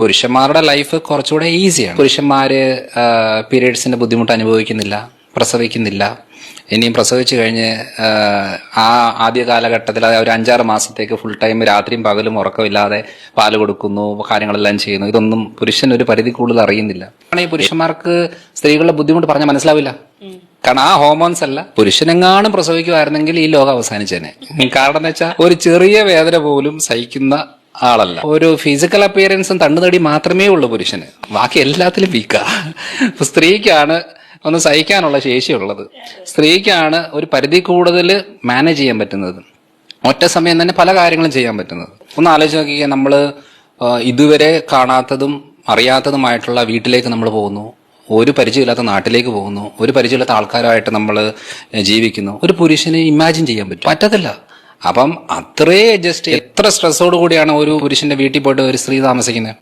പുരുഷന്മാരുടെ ലൈഫ് കുറച്ചുകൂടെ ഈസിയാണ് പുരുഷന്മാര് പീരീഡ്സിന്റെ ബുദ്ധിമുട്ട് അനുഭവിക്കുന്നില്ല പ്രസവിക്കുന്നില്ല. ഇനിയും പ്രസവിച്ചു കഴിഞ്ഞ് ആ, ആദ്യ കാലഘട്ടത്തിൽ ഒരു അഞ്ചാറ് മാസത്തേക്ക് ഫുൾ ടൈം രാത്രിയും പകലും ഉറക്കമില്ലാതെ പാൽ കൊടുക്കുന്നു കാര്യങ്ങളെല്ലാം ചെയ്യുന്നു. ഇതൊന്നും പുരുഷൻ ഒരു പരിധി കൂടുതൽ അറിയുന്നില്ല. കാരണം ഈ പുരുഷന്മാർക്ക് സ്ത്രീകളുടെ ബുദ്ധിമുട്ട് പറഞ്ഞാൽ മനസ്സിലാവില്ല. കാരണം ആ ഹോർമോൺസ് അല്ല. പുരുഷനെങ്ങാനും പ്രസവിക്കുമായിരുന്നെങ്കിൽ ഈ ലോകം അവസാനിച്ചേനെ. കാരണം എന്താ വെച്ചാൽ ഒരു ചെറിയ വേദന പോലും സഹിക്കുന്ന ആളല്ല. ഒരു ഫിസിക്കൽ അപ്പിയറൻസും തണ്ണുതടി മാത്രമേ ഉള്ളൂ പുരുഷന്. ബാക്കി എല്ലാത്തിലും വീക്കാ സ്ത്രീക്കാണ് ഒന്ന് സഹിക്കാനുള്ള ശേഷിയുള്ളത് സ്ത്രീക്കാണ് ഒരു പരിധി കൂടുതൽ മാനേജ് ചെയ്യാൻ പറ്റുന്നത്. ഒറ്റ സമയം തന്നെ പല കാര്യങ്ങളും ചെയ്യാൻ പറ്റുന്നത്. ഒന്ന് ആലോചിച്ച് നോക്കിക്കുക നമ്മൾ ഇതുവരെ കാണാത്തതും അറിയാത്തതുമായിട്ടുള്ള വീട്ടിലേക്ക് നമ്മൾ പോകുന്നു. ഒരു പരിചയമില്ലാത്ത നാട്ടിലേക്ക് പോകുന്നു. ഒരു പരിചയമില്ലാത്ത ആൾക്കാരായിട്ട് നമ്മൾ ജീവിക്കുന്നു. ഒരു പുരുഷനെ ഇമാജിൻ ചെയ്യാൻ പറ്റും. പറ്റത്തില്ല. അപ്പം അത്രേ അഡ്ജസ്റ്റ് എത്ര സ്ട്രെസ്സോട് കൂടിയാണ് ഒരു പുരുഷന്റെ വീട്ടിൽ പോയിട്ട് ഒരു സ്ത്രീ താമസിക്കുന്നത്?